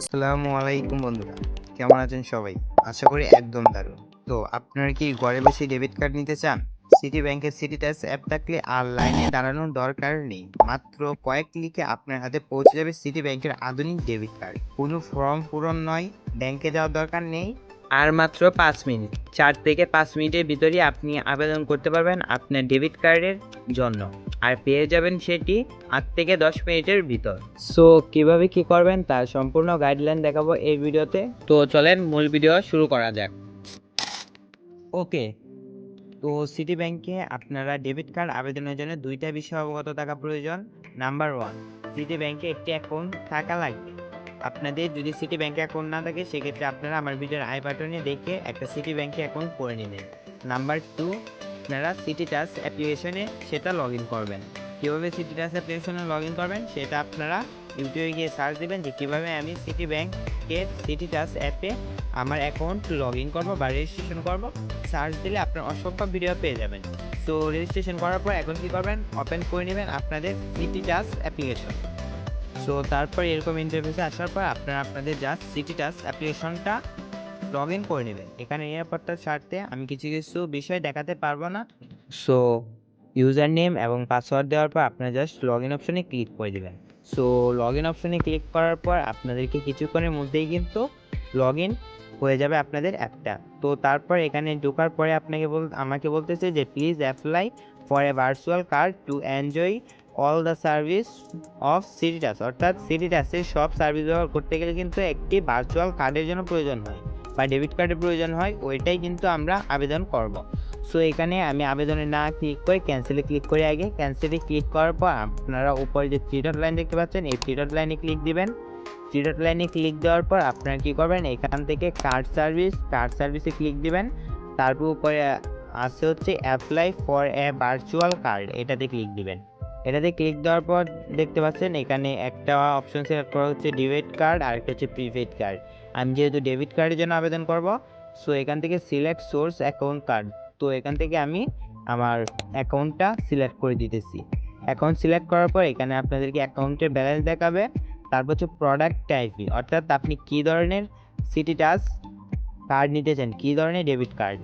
আসসালামু আলাইকুম বন্ধুরা, কেমন আছেন সবাই? আশা করি একদম দারুণ। তো আপনারা কি ঘরে বসে ডেবিট কার্ড নিতে চান? সিটি ব্যাংকের সিটি টাচ অ্যাপ থাকলে আর লাইনে দাঁড়ানোর দরকার নেই। মাত্র কয়েক ক্লিকে আপনার হাতে পৌঁছে যাবে সিটি ব্যাংকের আধুনিক ডেবিট কার্ড কোনো ফর্ম পূরণ নয় ব্যাংকে যাওয়ার দরকার নেই। আর মাত্র পাঁচ মিনিট। চার থেকে পাঁচ মিনিটের ভিতরেই আপনি আবেদন করতে পারবেন আপনার ডেবিট কার্ডের জন্য। আর পেয়ে যাবেন সেটি আট থেকে দশ মিনিটের ভিতর। সো কীভাবে কি করবেন তার সম্পূর্ণ গাইডলাইন দেখাবো এই ভিডিওতে। তো চলেন মূল ভিডিও শুরু করা যাক। ওকে তো সিটি ব্যাংকে আপনারা ডেবিট কার্ড আবেদনের জন্য দুইটা বিষয় অবগত থাকা প্রয়োজন। নাম্বার ওয়ান সিটি ব্যাংকে একটি অ্যাকাউন্ট থাকা লাগবে। আপনাদের যদি সিটি ব্যাংকে অ্যাকাউন্ট না থাকে, সেক্ষেত্রে আপনারা আমার ভিডিওর আই বাটনে দেখে একটা সিটি ব্যাংকে অ্যাকাউন্ট করে নেবেন। নাম্বার টু আপনারা সিটি টাচ অ্যাপ্লিকেশনে সেটা লগ ইন করবেন। কীভাবে সিটি টাচ অ্যাপ্লিকেশনে লগ ইন করবেন? সেটা আপনারা ইউটিউবে গিয়ে সার্চ দেবেন যে কীভাবে আমি সিটি ব্যাংকের সিটি টাচ অ্যাপে আমার অ্যাকাউন্ট লগ ইন করব বা রেজিস্ট্রেশন করব। সার্চ দিলে আপনার অসংখ্য ভিডিও পেয়ে যাবেন। তো রেজিস্ট্রেশন করার পর এখন কী করবেন? ওপেন করে নেবেন আপনাদের সিটি টাচ অ্যাপ্লিকেশন সো তারপর এরকম ইন্টারভিউসে আসার পর আপনারা আপনাদের জাস্ট সিটি টাচ অ্যাপ্লিকেশনটা লগ ইন করে নেবেন। এখানে নিরাপত্তার ছাড়তে আমি কিছু কিছু বিষয় দেখাতে পারব না। সো ইউজার নেম এবং পাসওয়ার্ড দেওয়ার পর আপনারা জাস্ট লগ ইন অপশনে ক্লিক করে দেবেন। সো লগ ইন অপশনে ক্লিক করার পর আপনাদেরকে কিছুক্ষণের মধ্যেই কিন্তু লগ ইন হয়ে যাবে আপনাদের অ্যাপটা তো, তারপর এখানে ঢোকার পরে আপনাকে বল আমাকে বলতেছে যে please apply for a virtual card to enjoy all the service of City Touch অর্থাৎ সিটি টাচের সব সার্ভিস ব্যবহার করতে গেলে কিন্তু একটি ভার্চুয়াল কার্ডের জন্য প্রয়োজন হয় বা ডেবিট কার্ডের প্রয়োজন হয়, ওইটাই কিন্তু আমরা আবেদন করব। সো এখানে আমি আবেদনে না ক্লিক করে ক্যান্সেলে ক্লিক করে আগে। ক্যান্সেলে ক্লিক করার পর আপনারা উপরে যে থ্রি লাইন দেখতে পাচ্ছেন, এই থ্রি লাইনে ক্লিক দিবেন। থ্রি লাইনে ক্লিক দেওয়ার পর আপনারা কী করবেন? এখান থেকে কার্ড সার্ভিস কার্ড সার্ভিসে ক্লিক দিবেন। তারপর উপরে আছে হচ্ছে apply for a virtual card এটাতে ক্লিক দিবেন। এটাতে ক্লিক দেওয়ার পর দেখতে পাচ্ছেন, এখানে একটা অপশন সিলেক্ট করা হচ্ছে ডেবিট কার্ড আর একটা হচ্ছে প্রিপেড কার্ড আমি যেহেতু ডেবিট কার্ডের জন্য আবেদন করব সো এখান থেকে সিলেক্ট সোর্স অ্যাকাউন্ট কার্ড তো এখান থেকে আমি আমার অ্যাকাউন্টটা সিলেক্ট করে দিতেছি। অ্যাকাউন্ট সিলেক্ট করার পর এখানে আপনাদেরকে অ্যাকাউন্টের ব্যালেন্স দেখাবে। তারপর হচ্ছে প্রোডাক্ট টাইপই অর্থাৎ আপনি কী ধরনের সিটি টাচ কার্ড নিতে চান? কী ধরনের debit card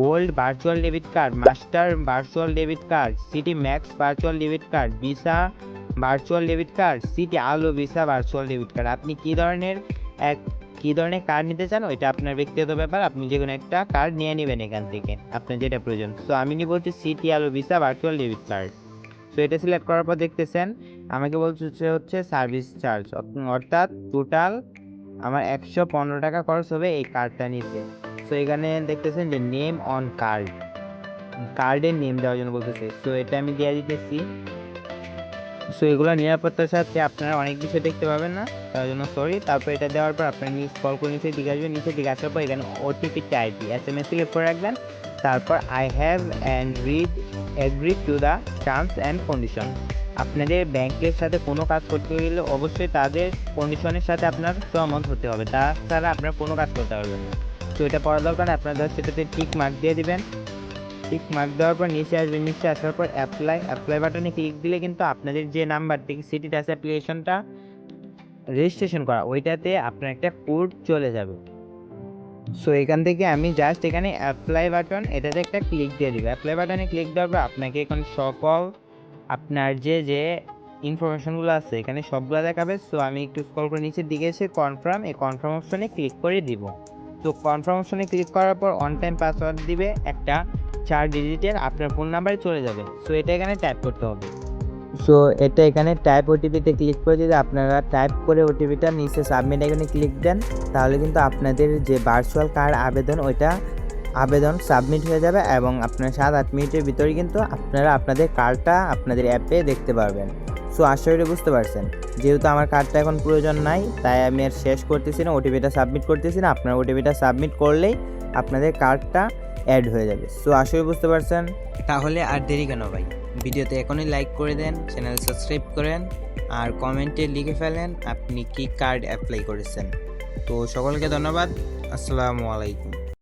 gold virtual debit card Master virtual debit card City Max virtual debit card Visa virtual debit card City Alo Visa virtual debit card আপনি কী ধরনের এক, কী ধরনের কার্ড নিতে চান? ওইটা আপনার ব্যক্তিগত ব্যাপার। আপনি যে কোনো একটা কার্ড নিয়ে নেবেন এখান থেকে, আপনার যেটা প্রয়োজন। সো আমি নিব হচ্ছে City Alo Visa virtual debit card so এটা সিলেক্ট করার পর দেখতেছেন, আমাকে বলছে হচ্ছে সার্ভিস চার্জ অর্থাৎ টোটাল আমার একশো পনেরো টাকা খরচ হবে এই কার্ডটা নিতে। সো এখানে দেখতেছেন যে নেম অন কার্ড কার্ডের নেম দেওয়ার জন্য বলতেছে। সো এটা আমি দিয়ে দিতেছি। সো এগুলো নিরাপত্তার সাথে আপনারা অনেক কিছু দেখতে পাবেন না। তার জন্য সরি তারপর এটা দেওয়ার পর আপনার নিচ কল করে নিচে দিকে আসবেন। নিচে দিকে আসার পর এখানে ওটিপি চাইবি এস এম এস সিলেক্ট করে রাখবেন। তারপর I have and read agree to the terms and condition আপনাদের ব্যাংকের সাথে কোনো কাজ করতে গেলে অবশ্যই তাদের কন্ডিশনের সাথে আপনার সহমত হতে হবে। তাছাড়া আপনার কোনো কাজ করতে পারবেন না। তো এটা পড়া দরকার, আপনারা সেটাতে ঠিক মার্ক দিয়ে দেবেন। ঠিক মার্ক দেওয়ার পর নিচে আসবেন, নিচে আসার পর অ্যাপ্লাই অ্যাপ্লাই বাটনে ক্লিক দিলে কিন্তু আপনাদের যে নাম্বার থেকে সিটি টাচ অ্যাপ্লিকেশনটা রেজিস্ট্রেশন করা, ওইটাতে আপনার একটা কোড চলে যাবে। সো এখান থেকে আমি জাস্ট এখানে অ্যাপ্লাই বাটন এটাতে একটা ক্লিক দিয়ে দিব। অ্যাপ্লাই বাটনে ক্লিক দেওয়ার পর আপনাকে এখন সকল আপনার যে যে ইনফরমেশনগুলো আছে, এখানে সবগুলো দেখাবে। সো আমি একটু স্ক্রল করে নিচের দিকে এসে কনফার্ম এই কনফার্ম অপশনে ক্লিক করে দিব। তো কনফার্ম অপশনে ক্লিক করার পর অন টাইম পাসওয়ার্ড দিবে একটা চার ডিজিটের আপনার ফোন নাম্বারে চলে যাবে। সো এটা এখানে টাইপ করতে হবে। সো এটা এখানে টাইপ ওটিপিতে ক্লিক করে যদি আপনারা টাইপ করে ওটিপিটা নিচে সাবমিট এখানে ক্লিক দেন, তাহলে কিন্তু আপনাদের যে ভার্চুয়াল কার্ড আবেদন, ওইটা আবেদন সাবমিট হয়ে যাবে এবং আপনার সাত আট মিনিটের ভিতরে কিন্তু আপনারা আপনাদের কার্ডটা আপনাদের অ্যাপে দেখতে পারবেন। সো আশা করি বুঝতে পারছেন। যেহেতু আমার কার্ডটা এখন প্রয়োজন নাই, তাই আমি আর শেষ করতেছি না ওটিপিটা সাবমিট করতেছি না। আপনার ওটিপিটা সাবমিট করলেই আপনাদের কার্ডটা অ্যাড হয়ে যাবে। সো আশা বুঝতে পারছেন। তাহলে আর দেরি কেন ভাই? ভিডিওতে এখনই লাইক করে দেন চ্যানেল সাবস্ক্রাইব করেন, আর কমেন্টে লিখে ফেলেন আপনি কি কার্ড অ্যাপ্লাই করেছেন। তো সকলকে ধন্যবাদ। আসসালামু আলাইকুম।